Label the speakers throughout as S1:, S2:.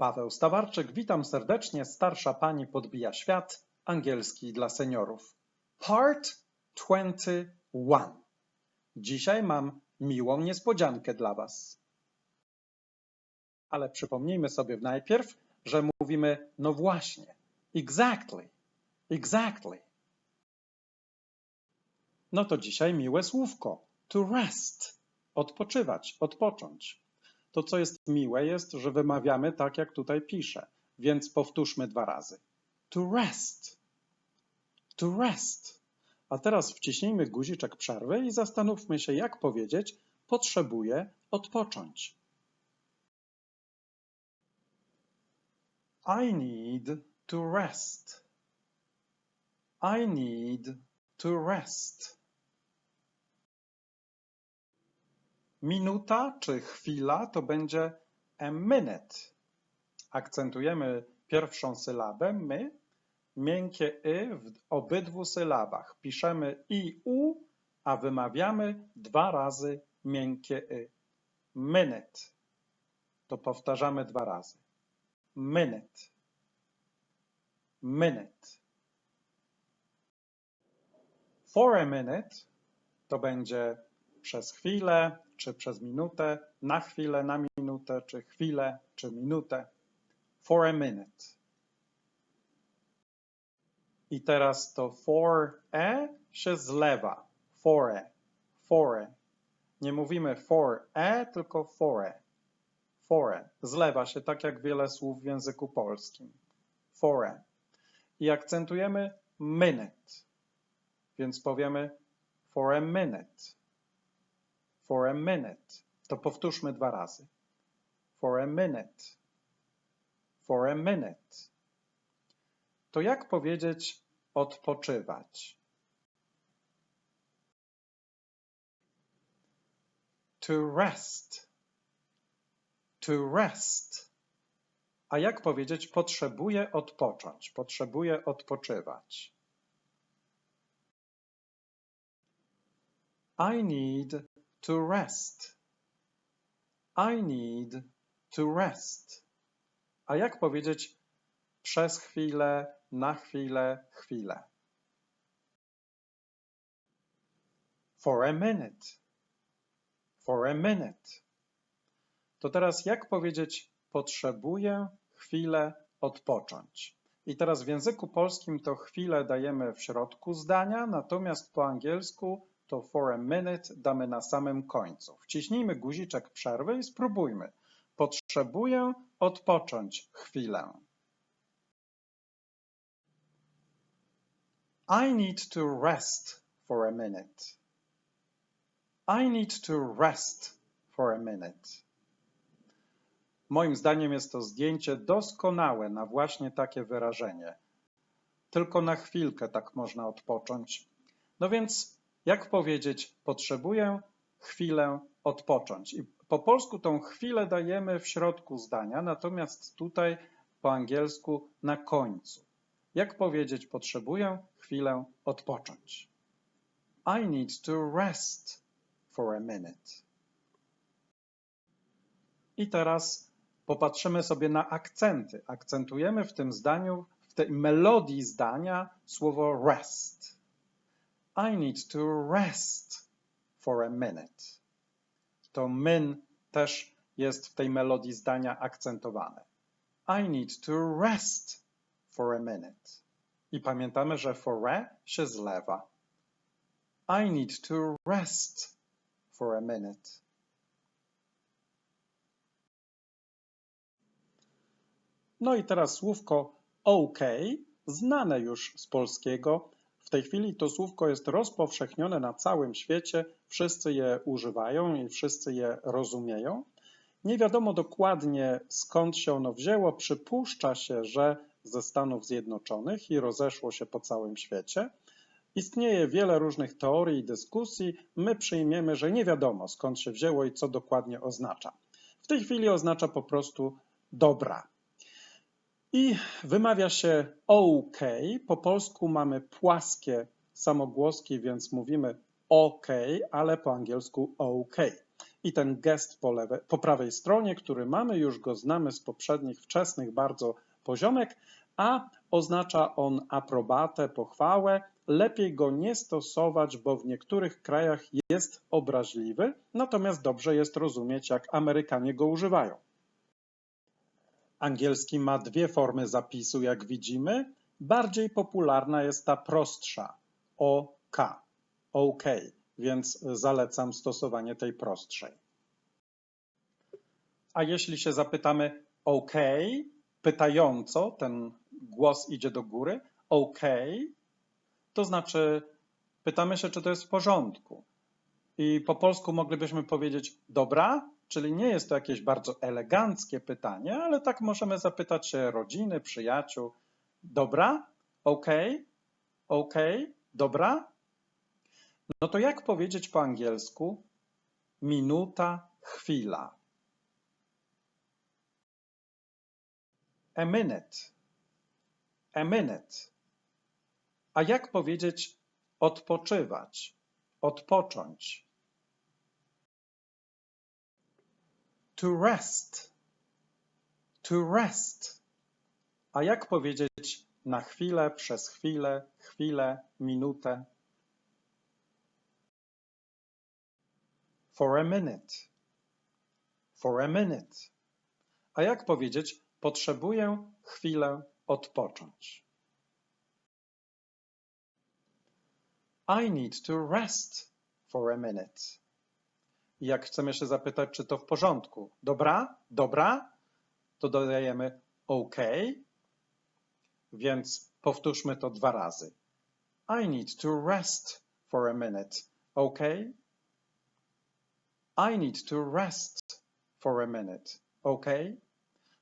S1: Paweł Stawarczyk, witam serdecznie. Starsza pani podbija świat. Angielski dla seniorów. Part 21. Dzisiaj mam miłą niespodziankę dla was. Ale przypomnijmy sobie najpierw, że mówimy no właśnie. Exactly. Exactly. No to dzisiaj miłe słówko. To rest. Odpoczywać, odpocząć. To, co jest miłe, jest, że wymawiamy tak, jak tutaj piszę, więc powtórzmy dwa razy. To rest. To rest. A teraz wciśnijmy guziczek przerwy i zastanówmy się, jak powiedzieć potrzebuję odpocząć. I need to rest. I need to rest. Minuta czy chwila to będzie a minute. Akcentujemy pierwszą sylabę my, miękkie y w obydwu sylabach. Piszemy i u, a wymawiamy dwa razy miękkie y. Minute. To powtarzamy dwa razy. Minute. Minute. For a minute to będzie przez chwilę, czy przez minutę, na chwilę, na minutę, czy chwilę, czy minutę. For a minute. I teraz to for e się zlewa. For e. For e. Nie mówimy for e, tylko for e. For e. Zlewa się tak jak wiele słów w języku polskim. For e. I akcentujemy minute. Więc powiemy for a minute for a minute. To powtórzmy dwa razy. For a minute. For a minute. To jak powiedzieć odpoczywać? To rest. To rest. A jak powiedzieć potrzebuję odpocząć? Potrzebuję odpoczywać. I need to rest. I need to rest. A jak powiedzieć przez chwilę, na chwilę, chwilę? For a minute. For a minute. To teraz jak powiedzieć potrzebuję chwilę odpocząć? I teraz w języku polskim to chwilę dajemy w środku zdania, natomiast po angielsku to for a minute damy na samym końcu. Wciśnijmy guziczek przerwy i spróbujmy. Potrzebuję odpocząć chwilę. I need to rest for a minute. I need to rest for a minute. Moim zdaniem jest to zdjęcie doskonałe na właśnie takie wyrażenie. Tylko na chwilkę tak można odpocząć. No więc jak powiedzieć, potrzebuję chwilę odpocząć. I po polsku tą chwilę dajemy w środku zdania, natomiast tutaj po angielsku na końcu. Jak powiedzieć, potrzebuję chwilę odpocząć? I need to rest for a minute. I teraz popatrzymy sobie na akcenty. Akcentujemy w tym zdaniu, w tej melodii zdania słowo rest. I need to rest for a minute. To min też jest w tej melodii zdania akcentowane. I need to rest for a minute. I pamiętamy, że for a się zlewa. I need to rest for a minute. No i teraz słówko OK, znane już z polskiego, w tej chwili to słówko jest rozpowszechnione na całym świecie, wszyscy je używają i wszyscy je rozumieją. Nie wiadomo dokładnie skąd się ono wzięło. Przypuszcza się, że ze Stanów Zjednoczonych i rozeszło się po całym świecie. Istnieje wiele różnych teorii i dyskusji. My przyjmiemy, że nie wiadomo skąd się wzięło i co dokładnie oznacza. W tej chwili oznacza po prostu dobra. I wymawia się OK. Po polsku mamy płaskie samogłoski, więc mówimy OK, ale po angielsku OK. i ten gest po, po prawej stronie, który mamy, już go znamy z poprzednich wczesnych bardzo poziomek, a oznacza on aprobatę, pochwałę. Lepiej go nie stosować, bo w niektórych krajach jest obraźliwy, natomiast dobrze jest rozumieć, jak Amerykanie go używają. Angielski ma dwie formy zapisu, jak widzimy. Bardziej popularna jest ta prostsza OK, OK, więc zalecam stosowanie tej prostszej. A jeśli się zapytamy OK, pytająco, ten głos idzie do góry, OK, to znaczy pytamy się, czy to jest w porządku. I po polsku moglibyśmy powiedzieć dobra, czyli nie jest to jakieś bardzo eleganckie pytanie, ale tak możemy zapytać się rodziny, przyjaciół. Dobra? OK? OK? Dobra? No to jak powiedzieć po angielsku minuta, chwila? A minute. A minute. A jak powiedzieć odpoczywać, odpocząć? To rest. To rest. A jak powiedzieć na chwilę, przez chwilę, chwilę, minutę? For a minute. For a minute. A jak powiedzieć potrzebuję chwilę odpocząć? I need to rest for a minute. Jak chcemy się zapytać, czy to w porządku, dobra, dobra, to dodajemy OK, więc powtórzmy to dwa razy. I need to rest for a minute, OK? I need to rest for a minute, OK?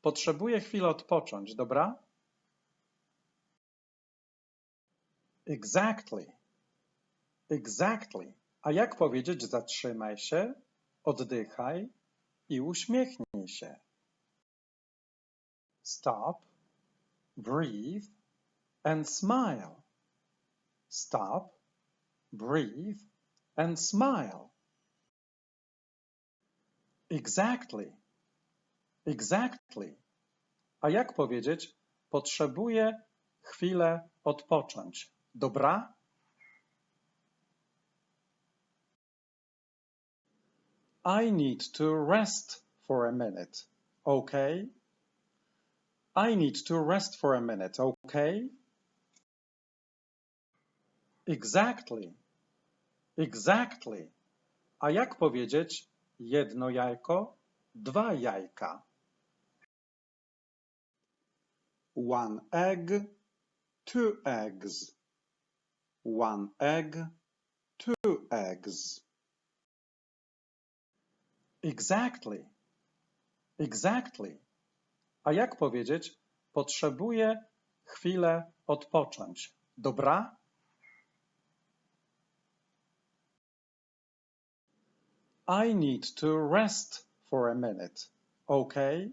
S1: Potrzebuję chwilę odpocząć, dobra? Exactly. Exactly. A jak powiedzieć zatrzymaj się, oddychaj i uśmiechnij się? Stop, breathe and smile. Stop, breathe and smile. Exactly. Exactly. A jak powiedzieć potrzebuję chwilę odpocząć? Dobra? I need to rest for a minute, okay? I need to rest for a minute, okay? Exactly. Exactly. A jak powiedzieć jedno jajko, dwa jajka? One egg, two eggs. One egg, two eggs. Exactly. Exactly. A jak powiedzieć potrzebuję chwilę odpocząć? Dobra? I need to rest for a minute. Okay?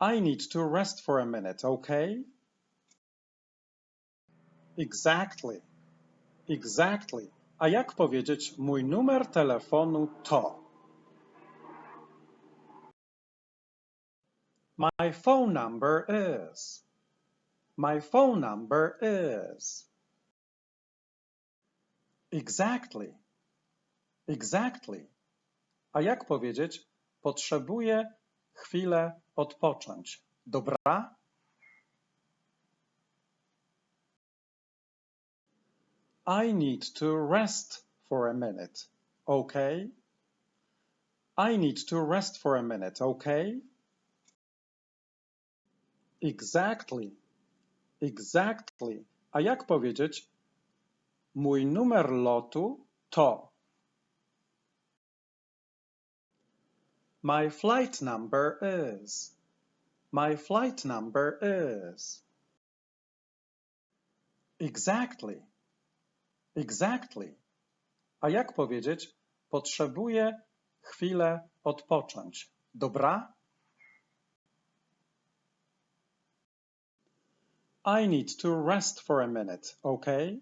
S1: I need to rest for a minute. Okay? Exactly. Exactly. A jak powiedzieć mój numer telefonu to? My phone number is. My phone number is. Exactly. Exactly. A jak powiedzieć potrzebuję chwilę odpocząć? Dobra? I need to rest for a minute. Okay? I need to rest for a minute. Okay? Exactly. Exactly. A jak powiedzieć? Mój numer lotu to. My flight number is. My flight number is. Exactly. Exactly. A jak powiedzieć? Potrzebuję chwilę odpocząć. Dobra? I need to rest for a minute, okay?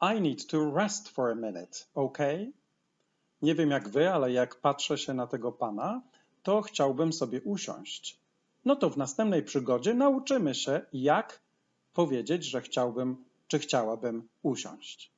S1: I need to rest for a minute, okay? Nie wiem jak wy, ale jak patrzę się na tego pana, to chciałbym sobie usiąść. No to w następnej przygodzie nauczymy się, jak powiedzieć, że chciałbym czy chciałabym usiąść.